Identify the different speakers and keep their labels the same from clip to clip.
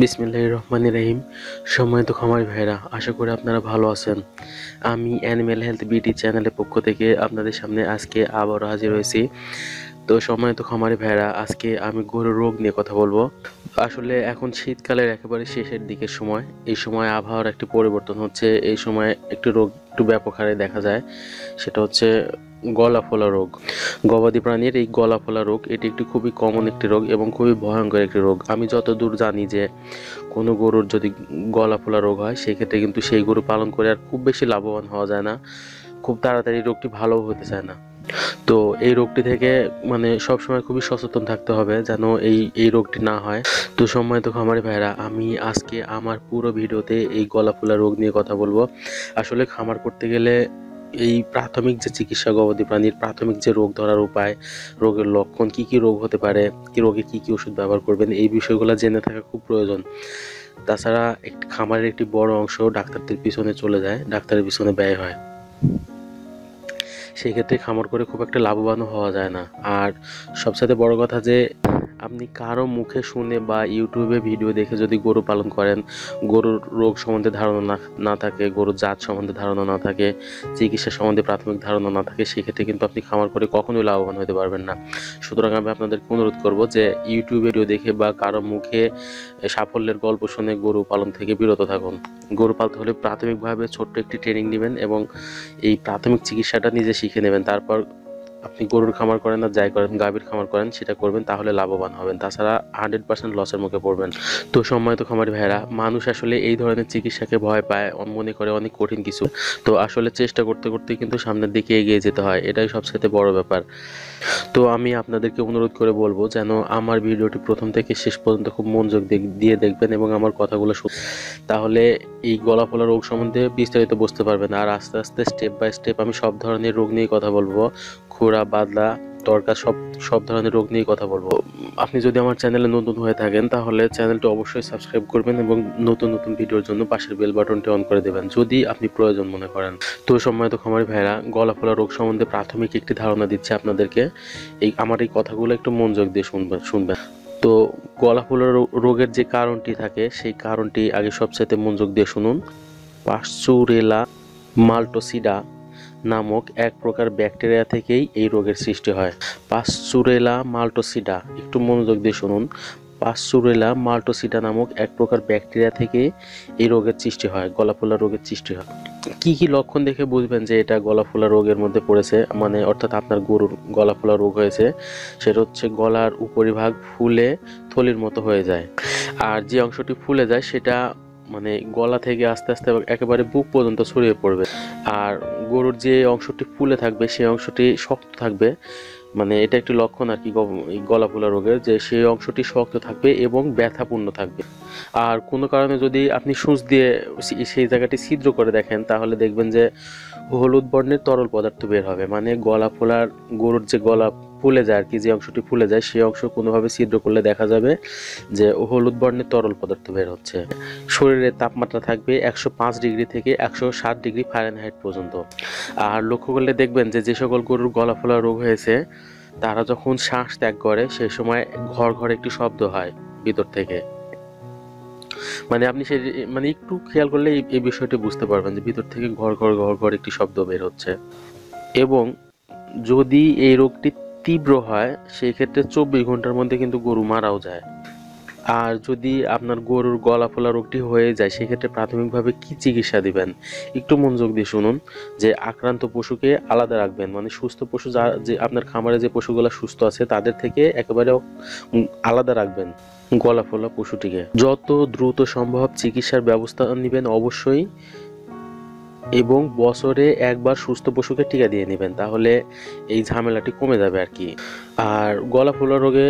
Speaker 1: বিসমিল্লাহ রহমান রহিম। সময় তো খামারি ভাইরা, আশা করি আপনারা ভালো আছেন। আমি অ্যানিম্যাল হেলথ বিটি চ্যানেলের পক্ষ থেকে আপনাদের সামনে আজকে আবারও হাজির হয়েছি। তো সম্মানিত খামারি ভেড়া, আজকে আমি গরুর রোগ নিয়ে কথা বলব। আসলে এখন শীতকালের একেবারে শেষের দিকের সময়। এই সময় আবহাওয়ার একটি পরিবর্তন হচ্ছে, এই সময় একটি রোগ, একটু ব্যাপক হারে দেখা যায়। সেটা হচ্ছে গলা ফোলা রোগ। গবাদি প্রাণীর এই গলা ফোলা রোগ, এটি একটি খুবই কমন একটি রোগ এবং খুবই ভয়ঙ্কর একটি রোগ। আমি যতদূর জানি যে কোনো গরুর যদি গলা ফোলা রোগ হয়, সেক্ষেত্রে কিন্তু সেই গরু পালন করে আর খুব বেশি লাভবান হওয়া যায় না। খুব তাড়াতাড়ি রোগটি ভালো হতে চায় না। তো এই রোগটি থেকে মানে সবসময় খুবই সচেতন থাকতে হবে যেন এই এই রোগটি না হয়। তো সম্মানিত খামারি ভাইরা আমি আজকে আমার পুরো ভিডিওতে এই গলা ফোলা রোগ নিয়ে কথা বলব। আসলে খামার করতে গেলে এই প্রাথমিক যে চিকিৎসা গবাদি প্রাণীর প্রাথমিক যে রোগ ধরার উপায়, রোগের লক্ষণ, কি কি রোগ হতে পারে, কি রোগে কি কি ওষুধ ব্যবহার করবেন, এই বিষয়গুলো জেনে থাকা খুব প্রয়োজন। তাছাড়া একটি খামারের একটি বড় অংশ ডাক্তারদের পিছনে চলে যায়, ডাক্তারের পিছনে ব্যয় হয়। সেই ক্ষেত্রে খামার করে খুব একটা লাভবানও হওয়া যায় না। আর সবসাথে বড় কথা যে আপনি কারও মুখে শুনে বা ইউটিউবে ভিডিও দেখে যদি গরু পালন করেন, গরুর রোগ সম্বন্ধে ধারণা না না থাকে, গরুর জাত সম্বন্ধে ধারণা না থাকে, চিকিৎসা সম্বন্ধে প্রাথমিক ধারণা না থাকে, সেক্ষেত্রে কিন্তু আপনি খামার করে কখনোই লাভবান হতে পারবেন না। সুতরাং আমি আপনাদেরকে অনুরোধ করব যে, ইউটিউবে ভিডিও দেখে বা কারও মুখে সাফল্যের গল্প শুনে গরু পালন থেকে বিরত থাকুন। গরু পালতে হলে প্রাথমিকভাবে ছোট্ট একটি ট্রেনিং নেবেন এবং এই প্রাথমিক চিকিৎসাটা নিজে শিখে নেবেন। তারপর আপনি গরুর খামার করেন না, যাই করেন, গাভীর খামার করেন, সেটা করবেন, তাহলে লাভবান হবেন। তাছাড়া হান্ড্রেড পার্সেন্ট লসের মুখে পড়বেন। তো সম্মানিত খামারি ভাইরা মানুষ আসলে এই ধরনের চিকিৎসাকে ভয় পায় মনে করে অনেক কঠিন কিছু। তো আসলে চেষ্টা করতে করতে কিন্তু সামনের দিকে এগিয়ে যেতে হয়, এটাই সবচেয়ে বড় ব্যাপার। তো আমি আপনাদেরকে অনুরোধ করে বলব, যেন আমার ভিডিওটি প্রথম থেকে শেষ পর্যন্ত খুব মনোযোগ দিয়ে- দেখবেন এবং আমার কথাগুলো তাহলে এই গলা ফোলা রোগ সম্বন্ধে বিস্তারিত বুঝতে পারবেন। আর আস্তে আস্তে স্টেপ বাই স্টেপ আমি সব ধরনের রোগ নিয়ে কথা বলব। খুরা বাদলা দরকার সব সব ধরনের রোগ নিয়ে কথা বলব। আপনি যদি আমার চ্যানেলে নতুন হয়ে থাকেন, তাহলে চ্যানেলটি অবশ্যই সাবস্ক্রাইব করবেন এবং নতুন নতুন ভিডিওর জন্য পাশের বেল বাটনটি অন করে দেবেন, যদি আপনি প্রয়োজন মনে করেন। তো সম্মানিত খামারি ভাইরা গলা ফোলা রোগ সম্বন্ধে প্রাথমিক একটি ধারণা দিচ্ছে আপনাদেরকে। এই, আমার এই কথাগুলো একটু মনোযোগ দিয়ে শুনবেন শুনবেন। তো গলা ফোলা রোগের যে কারণটি থাকে, সেই কারণটি আগে সবচাইতে মনোযোগ দিয়ে শুনুন। পাশ্চুরেলা মাল্টোসিডা নামক এক প্রকার ব্যাকটেরিয়া থেকেই এই রোগের সৃষ্টি হয়। পাশ্চুরেলা মাল্টোসিডা। একটু মনোযোগ দিয়ে শুনুন। পাশ্চুরেলা মাল্টোসিডা নামক এক প্রকার ব্যাকটেরিয়া থেকে এই রোগের সৃষ্টি হয়, গলাফোলা রোগের সৃষ্টি হয়। কি কি লক্ষণ দেখে বুঝবেন যে এটা গলাফোলা রোগের মধ্যে পড়েছে? মানে অর্থাৎ আপনার গরুর গলাফোলা রোগ হয়েছে, সেটা হচ্ছে গলার উপরিভাগ ফুলে থলির মতো হয়ে যায়। আর যে অংশটি ফুলে যায়, সেটা মানে গলা থেকে আস্তে আস্তে একেবারে বুক পর্যন্ত ছড়িয়ে পড়বে। আর গরুর যে অংশটি ফুলে থাকবে, সেই অংশটি শক্ত থাকবে। মানে এটা একটি লক্ষণ আর কি গলা ফোলা রোগের, যে সেই অংশটি শক্ত থাকবে এবং ব্যথাপূর্ণ থাকবে। আর কোনো কারণে যদি আপনি সূচ দিয়ে সেই জায়গাটি ছিদ্র করে দেখেন, তাহলে দেখবেন যে হলুদ বর্ণের তরল পদার্থ বের হবে। মানে গলা ফোলার গরুর যে গলা ফুলে যায় আর কি, যে অংশটি ফুলে যায়, সেই অংশ কোনোভাবে ছিদ্র করলে দেখা যাবে যে হলুদ বর্ণের তরল পদার্থ বের হচ্ছে। শরীরের তাপমাত্রা থাকবে একশো পাঁচ ডিগ্রি থেকে একশো সাত ডিগ্রি ফারেনহাইট পর্যন্ত। আর লক্ষ্য করলে দেখবেন যে যে সকল গরুর গলা ফোলা রোগ হয়েছে, তারা যখন শ্বাস ত্যাগ করে সেই সময় ঘর ঘর একটি শব্দ হয় ভিতর থেকে। মানে আপনি সেই মানে একটু খেয়াল করলে এই- এই বিষয়টি বুঝতে পারবেন যে, ভিতর থেকে ঘর ঘর ঘর ঘর একটি শব্দ বের হচ্ছে। এবং যদি এই রোগটি তীব্র হয়, সেই ক্ষেত্রে চব্বিশ ঘণ্টার মধ্যে কিন্তু গরু মারাও যায়। আর যদি আপনার গরুর গলা ফোলা রোগটি হয়ে যায় সেক্ষেত্রে প্রাথমিকভাবে কি চিকিৎসা দিবেন? একটু মনোযোগ দিয়ে শুনুন যে আক্রান্ত পশুকে আলাদা রাখবেন। মানে সুস্থ পশু যা যে আপনার খামারে যে পশুগুলো সুস্থ আছে, তাদের থেকে একেবারে আলাদা রাখবেন গলা ফোলা পশুটিকে। যত দ্রুত সম্ভব চিকিৎসার ব্যবস্থা নেবেন অবশ্যই। এবং বছরে একবার সুস্থ পশুকে টিকা দিয়ে নেবেন, তাহলে এই ঝামেলাটি কমে যাবে আর কি। আর গলা ফোলা রোগে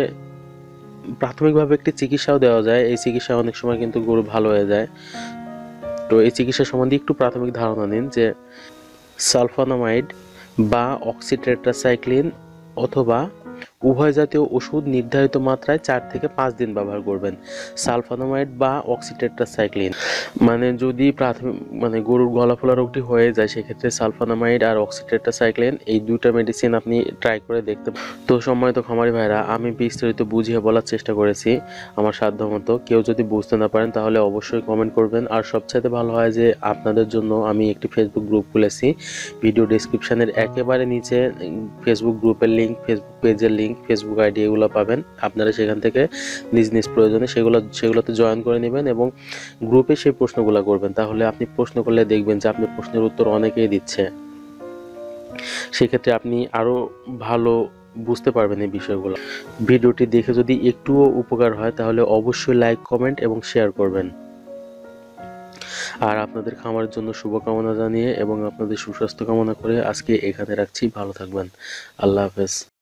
Speaker 1: প্রাথমিকভাবে একটি চিকিৎসাও দেওয়া যায়, এই চিকিৎসা অনেক সময় কিন্তু গরু ভালো হয়ে যায়। তো এই চিকিৎসা সম্বন্ধে একটু প্রাথমিক ধারণা নিন যে সালফানামাইড বা অক্সিটেট্রাসাইক্লিন অথবা উভয় জাতীয় ওষুধ নির্ধারিত মাত্রায় চার থেকে পাঁচ দিন ব্যবহার করবেন, সালফানামাইড বা অক্সিটেট্রাসাইক্লিন। মানে যদি প্রাথমিক মানে গরুর গলা ফোলা রোগটি হয়ে যায়, সেক্ষেত্রে সালফানামাইড আর অক্সিটেট্রাসাইক্লিন এই দুইটা মেডিসিন আপনি ট্রাই করে দেখতে। তো সম্মানিত খামারি ভাইরা, আমি বিস্তারিত বুঝিয়ে বলার চেষ্টা করেছি আমার সাধ্য মতো কেউ যদি বুঝতে না পারেন, তাহলে অবশ্যই কমেন্ট করবেন। আর সবচাইতে ভালো হয় যে আপনাদের জন্য আমি একটি ফেসবুক গ্রুপ খুলেছি। ভিডিও ডিসক্রিপশনের একেবারে নিচে ফেসবুক গ্রুপের লিঙ্ক ফেসবুক পেজের লিঙ্ক ফেসবুক আইডি এগুলো পাবেন। আপনারা সেখান থেকে নিজ নিজ প্রয়োজনে সেগুলো, সেগুলোতে জয়েন করে নেবেন এবং গ্রুপে সেই প্রশ্নগুলো করবেন। তাহলে আপনি প্রশ্ন করলে দেখবেন যে আপনি প্রশ্নের উত্তর অনেকেই দিচ্ছে। সেক্ষেত্রে আপনি আরও ভালো বুঝতে পারবেন এই বিষয়গুলো। ভিডিওটি দেখে যদি একটুও উপকার হয়, তাহলে অবশ্যই লাইক কমেন্ট এবং শেয়ার করবেন। আর আপনাদের খামারের জন্য শুভকামনা জানিয়ে এবং আপনাদের সুস্বাস্থ্য কামনা করে আজকে এখানে রাখছি। ভালো থাকবেন। আল্লাহ হাফেজ।